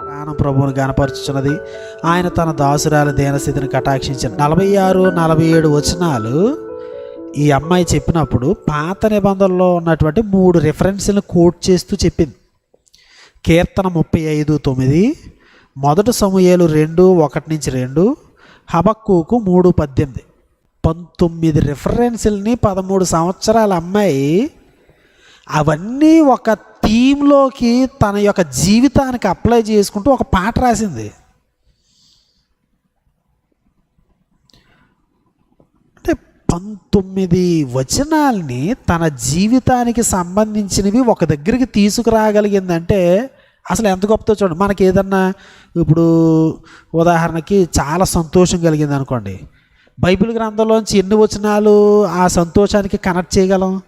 ప్రాణం ప్రభువును గనపరుచుచున్నది ఆయన తన దాసురాల దేనస్థితిని కటాక్షించిన నలభై ఆరు నలభై ఏడు వచనాలు ఈ అమ్మాయి చెప్పినప్పుడు పాత నిబంధనలో ఉన్నటువంటి మూడు రిఫరెన్స్లను కోట్ చేస్తూ చెప్పింది. కీర్తన ముప్పై ఐదు తొమ్మిది మొదటి సమూహలు రెండు ఒకటి నుంచి రెండు హబక్కుకు మూడు పద్దెనిమిది. పంతొమ్మిది రిఫరెన్స్ని పదమూడు సంవత్సరాల అమ్మాయి అవన్నీ ఒక థీమ్లోకి తన యొక్క జీవితానికి అప్లై చేసుకుంటూ ఒక పాట రాసింది. అంటే పంతొమ్మిది వచనాల్ని తన జీవితానికి సంబంధించినవి ఒక దగ్గరికి తీసుకురాగలిగిందంటే అసలు ఎంత గొప్పతో చూడండి. మనకి ఏదన్నా ఇప్పుడు ఉదాహరణకి చాలా సంతోషం కలిగింది అనుకోండి బైబిల్ గ్రంథంలోంచి ఎన్ని వచనాలు ఆ సంతోషానికి కనెక్ట్ చేయగలం?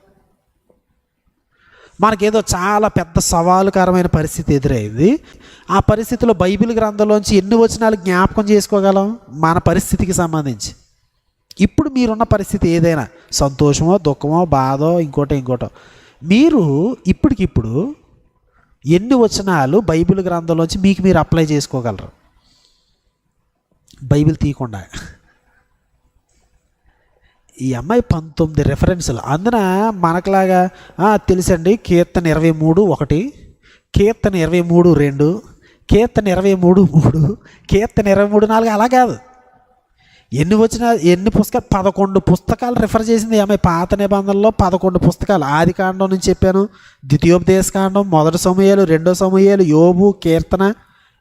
మనకేదో చాలా పెద్ద సవాలుకరమైన పరిస్థితి ఎదురైంది. ఆ పరిస్థితిలో బైబిల్ గ్రంథంలోంచి ఎన్ని వచనాలు జ్ఞాపకం చేసుకోగలం? మన పరిస్థితికి సంబంధించి. ఇప్పుడు మీరున్న పరిస్థితి ఏదైనా? సంతోషమో దుఃఖమో బాధో ఇంకోటో ఇంకోటో. మీరు ఇప్పటికిప్పుడు ఎన్ని వచనాలు బైబిల్ గ్రంథంలోంచి మీకు మీరు అప్లై చేసుకోగలరు? బైబిల్ తీయకుండా. ఈ అమ్మాయి పంతొమ్మిది రెఫరెన్సులు అందున మనకులాగా తెలుసండి కీర్తన ఇరవై మూడు ఒకటి కీర్తన ఇరవై మూడు రెండు కీర్తన ఇరవై మూడు మూడు కీర్తన ఇరవై మూడు నాలుగు అలా కాదు. ఎన్ని వచ్చిన ఎన్ని పుస్తకాలు పదకొండు పుస్తకాలు రిఫర్ చేసింది ఆమె పాత నిబంధనలో పదకొండు పుస్తకాలు. ఆది కాండం నుంచి చెప్పాను ద్వితీయోపదేశ కాండం మొదటి సమూహాలు రెండో సమూహాలు యోబు కీర్తన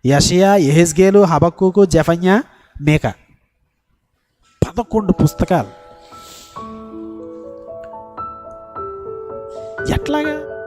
యషయా ఎహెస్గేలు హబక్కుకు జఫన్యా మేక. పదకొండు పుస్తకాలు. ఎట్లాగా?